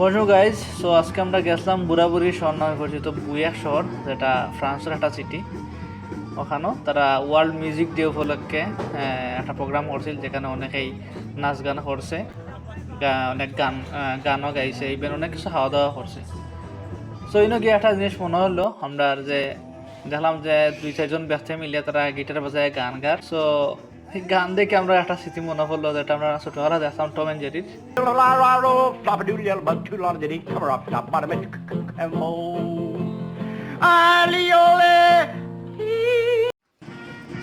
বন্ধু guys so আজকে আমরা গেছিলাম বুড়াবুড়ি শহর নামে পরিচিত বুয়াক শহর, যেটা ফ্রান্সের একটা সিটি ওখানেও তারা ওয়ার্ল্ড মিউজিক ডে উপলক্ষে একটা প্রোগ্রাম করছিল, যেখানে অনেকেই নাচ গান করছে অনেক গান গানও গাইছে ইভেন অনেক কিছু খাওয়া দাওয়া করছে। সো ইনো গিয়ে একটা জিনিস মনে হলো, আমরা যে দেখলাম যে দুই চারজন ব্যক্তি মিলিয়ে তারা গিটার বাজায় গান গার সো এই গান দেখে আমরা একটা স্মৃতি মনে পড়ল যেটা আমরা ছোটবেলা দেখতাম টম এন্ড জেরির.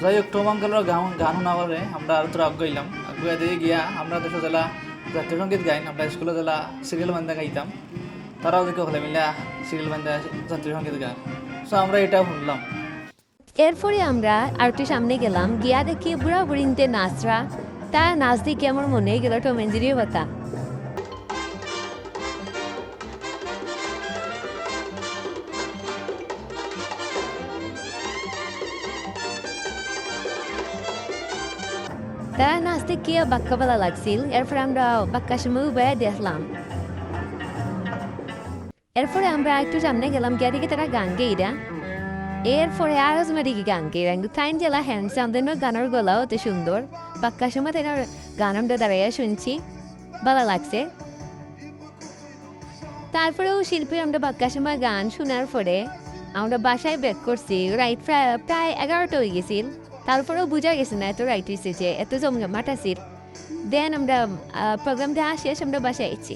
যাই হোক, টম আঙ্কেলের গান গান শোনা পরে আমরা আর তোরা আগাইলাম আগুয়া দিয়ে গিয়া আমরা দেশে জেলা জাতীয় সংগীত গাইন আমরা স্কুলে জেলা সিরিয়াল বান্ধা গাইতাম। তারাও দেখে হলে মিলে সিরিয়াল বান্ধা জাতীয় সংগীত গান সো আমরা এটাও শুনলাম। এরপরে আমরা আর সামনে গেলাম। গিয়া দেখি বুড়া বুড়িনতে নাচরা। তা নাচ দেখে আমার মনে গেল টমেঞ্জিরির কথা। তারা নাচ দেখে বাক্কা ভালো লাগছিল। এরপরে আমরা বাক্কার সময় উবে দেখলাম। এরপরে আমরা একটু সামনে গেলাম। গিয়া দেখি তারা গান গেইরা। এরপরে আরও তোমার দিকে গান গেইরা কিন্তু তাইন জেলা হ্যান্ডসাম দেন গানের গলাও অত সুন্দর বাক্কার সময় তাই গান আমরা দাঁড়াইয়া শুনছি ভালো লাগছে তারপরেও শিল্পীর আমরা বাক্কার সময় গান শোনার পরে আমরা বাসায় ব্যাক করছি রাইট প্রায় প্রায় এগারোটা হয়ে গেছিল তারপরেও বোঝা গেছে না এত রাইট হয়েছে যে এত জমজমাট আছিল দেন আমরা প্রোগ্রামটা শেষ আমরা বাসায় এসেছি